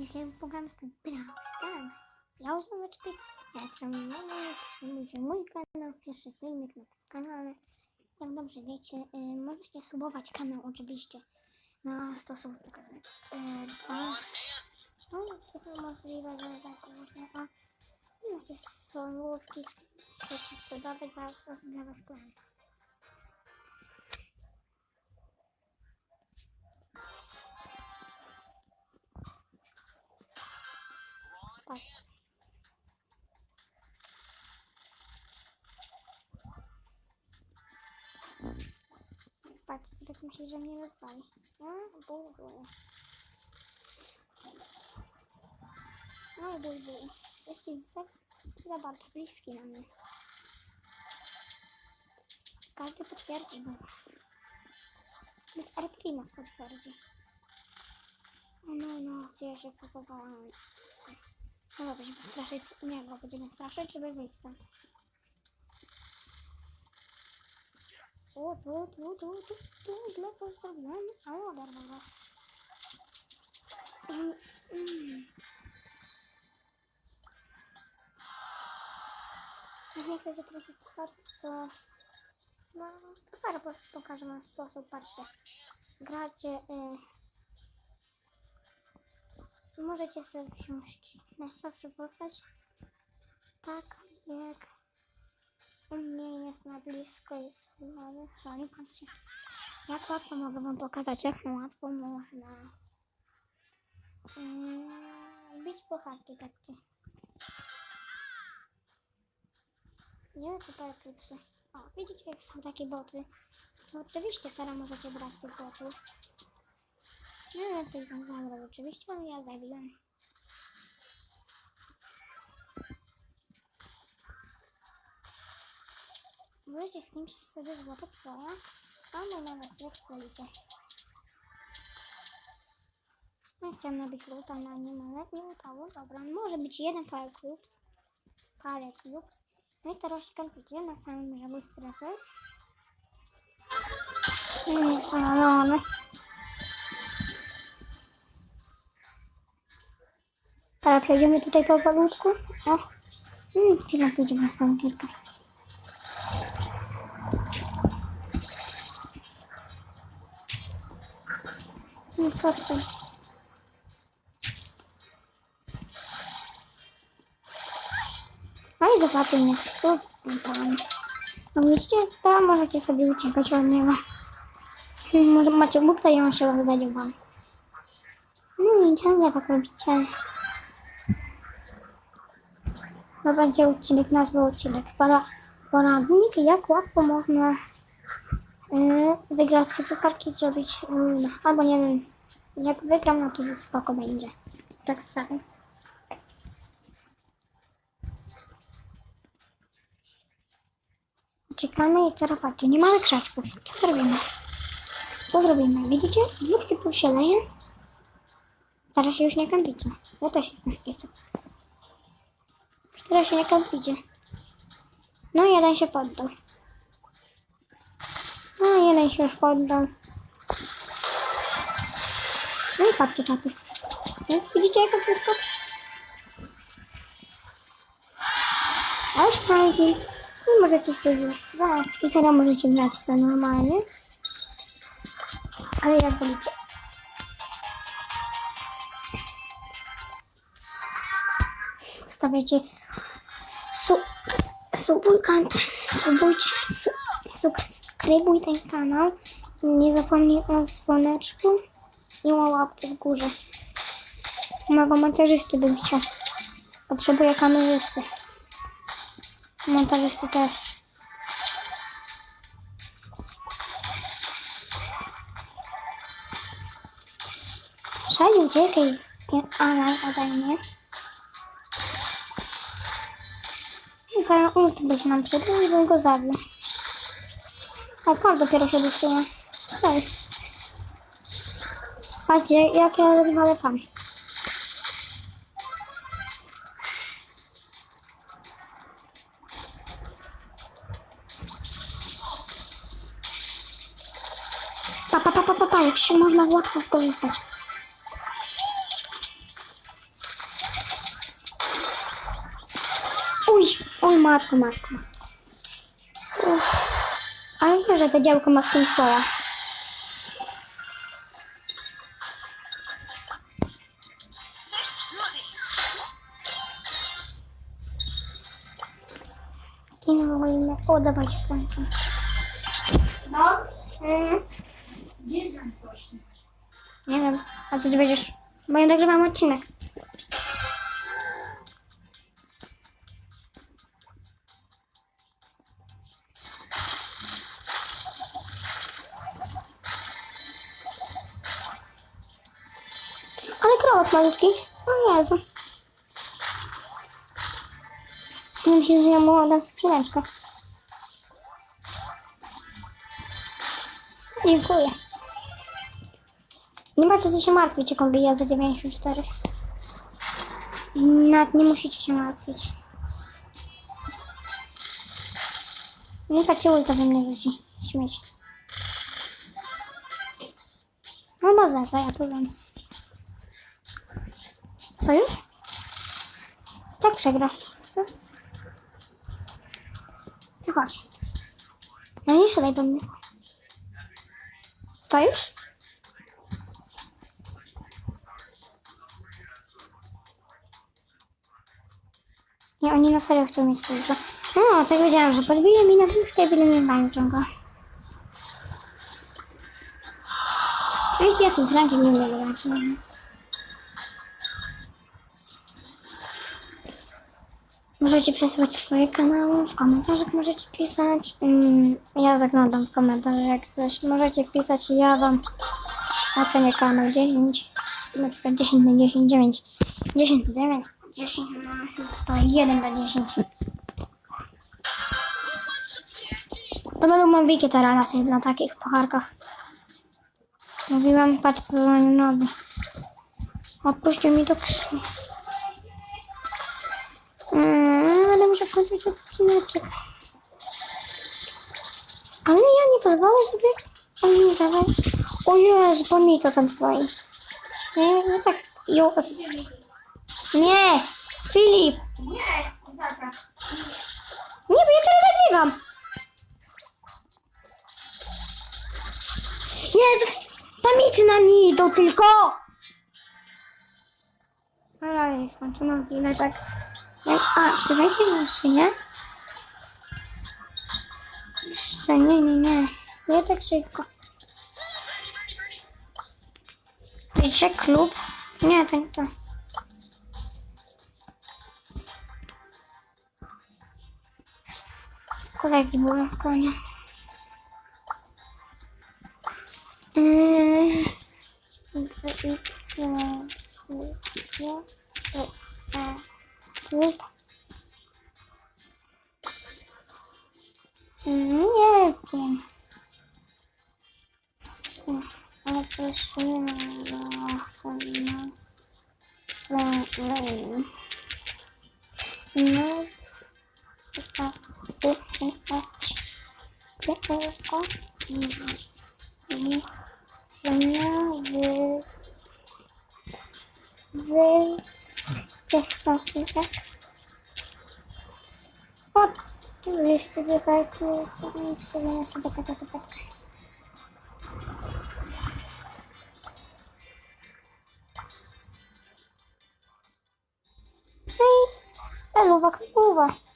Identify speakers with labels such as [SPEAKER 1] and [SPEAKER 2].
[SPEAKER 1] Dzisiaj pogramy w tym Brawl Stars. Ja używeczkę, ja jestem Monik, subujcie mój kanał, pierwszy filmik na tym kanale. Jak dobrze wiecie, y, możecie subować kanał oczywiście na stosunku. Y, dwa. No, to możliwe, że tak można, jakie słówki chcecie sprzedawać, zaraz to dla was powiem. Patrz, tak myślę, że mnie rozwali. Ból, ból. No i. Jesteś za, za bardzo bliski na mnie. Każdy potwierdzi, bo... Nawet Arprimas potwierdzi. O no, no, gdzie ja się kupowałam? No dobra, żeby straszyć, nie, bo będziemy straszyć, żeby wyjść stąd. O, tu, tu, tu, tu, tu, źle postawiłem. O, oderwał was. Mm, mm. Jak nie chcecie trochę kuchać, to... No, zaraz po- pokażę wam sposób, patrzcie. Gracie... Y... Możecie sobie wziąć najsłabszą postać. Tak jak u mnie jest na blisko jest mały chroni. Patrzcie. Jak łatwo mogę wam pokazać, jak łatwo można yy, bić chaty, patrzcie. Nie, to perklipsy. O, widzicie jak są takie boty? To oczywiście teraz możecie brać tych botów. Nie wiem, ktoś tam zabrał oczywiście, ale ja zabiłem. Możecie z kimś sobie złapać co? Albo nawet jak chcecie. No chciałem nabić luta na nim, ale nie udało. Dobra, może być jeden parę clubs. Parę clubs. No i teraz się kampicie na samym brzegu strefy. Nie, spalony. Teraz przejdziemy tutaj po palutku. O, mm, chwilę pójdziemy na stałą gierkę. Nie patrzę. No i zobaczę mnie tam. No widzicie, tam możecie sobie uciekać od niego. Hmm, Może macie bukta i on się wywalił wam. No i ciągle tak robicie. No będzie odcinek, nazwa odcinek. Para, poradnik, jak łatwo można yy, wygrać pucharki, zrobić, yy, albo nie wiem, jak wygram, no to spoko będzie. Tak stary. Czekamy i teraz patrzcie, nie mamy krzaczków. Co zrobimy? Co zrobimy? Widzicie? Dwóch typów się leje. Teraz się już nie kampicie. Ja też kampicie. Już teraz się nie kampicie. No jeden się poddał. No jeden się już poddał. No i patrzcie. No, Widzicie jaka wszystko? A już fajnie. I możecie sobie tak. I teraz możecie grać sobie normalnie. Ale jak wolicie. Stawiacie su, subulkant, subujcie, su, subskrybuj ten kanał. Nie zapomnij o dzwoneczku i o łapce w górze. Mego montażysty bym chciał. Potrzebuję kamerzysty. Montażysty też. Szali uciekaj Alan ode mnie. I teraz ulti by się nam przydał i bym go zabił. O, pan dopiero się wysyła. Cześć. Patrzcie, jak ja rozwalę pan. Pa, pa, pa, pa, pa, pa, jak się można łatwo skorzystać. Uj, uj, matko, matko. Uff. Ale nie, że to działko ma z soja. O, dawajcie w końcu.
[SPEAKER 2] No,
[SPEAKER 1] Mm,
[SPEAKER 2] gdzie
[SPEAKER 1] nie wiem. A co ty będziesz? Bo ja nagrywam odcinek. Ale krowak malutki. O Jezu. Myślę, że ja mu oddam skrzyneczkę. Dziękuję. Nie ma co się martwić, jak on bije za 94. Nawet nie musicie się martwić. Nie patrzcie ulta we mnie rzuci. Śmieć. No bo za co ja powiem. Co już? Tak przegra. No. No chodź. No nie szalej do mnie. Stoisz? Nie, oni na serio chcą mieć sojusza. No, tak wiedziałam, że podbije mi na blisko i będę mnie bańczą go. No ja tym frankiem nie umiem grać. Możecie przesłać swoje kanały, w komentarzach możecie pisać. Mm, ja zaglądam w komentarze jak coś. Możecie pisać ja wam ocenię kanał 10, na przykład 10 na 10, 9, 10 na 9, 10 na to 1 na 10. To będą mobbiki teraz na, tych, na takich pocharkach. Mówiłam, patrz co za nim robi. Odpuścił mi to krwi. Będę musiał kończyć odcineczek. Ale ja nie pozwolę sobie on mi zabrać. O Jezu, tam stoi. Nie, nie tak. Nie! Filip!
[SPEAKER 2] Nie.
[SPEAKER 1] Nie, bo ja teraz nagrywam. Nie, to pamięci na mnie idą tylko. Dobra, jest skończona tak. Jak- A, trzymajcie jeszcze, nie? Jeszcze, nie, nie, nie. Nie tak szybko. Wiecie, klub? Nie, nie to. Kolegi były w konie. Yy. Nie wiem. Co? Ale to jeszcze nie ma. Co? No. Chyba wyjechać. Tylko wy wy o que? É vai que eu estou vou batata do patrão. Ai, a com luva.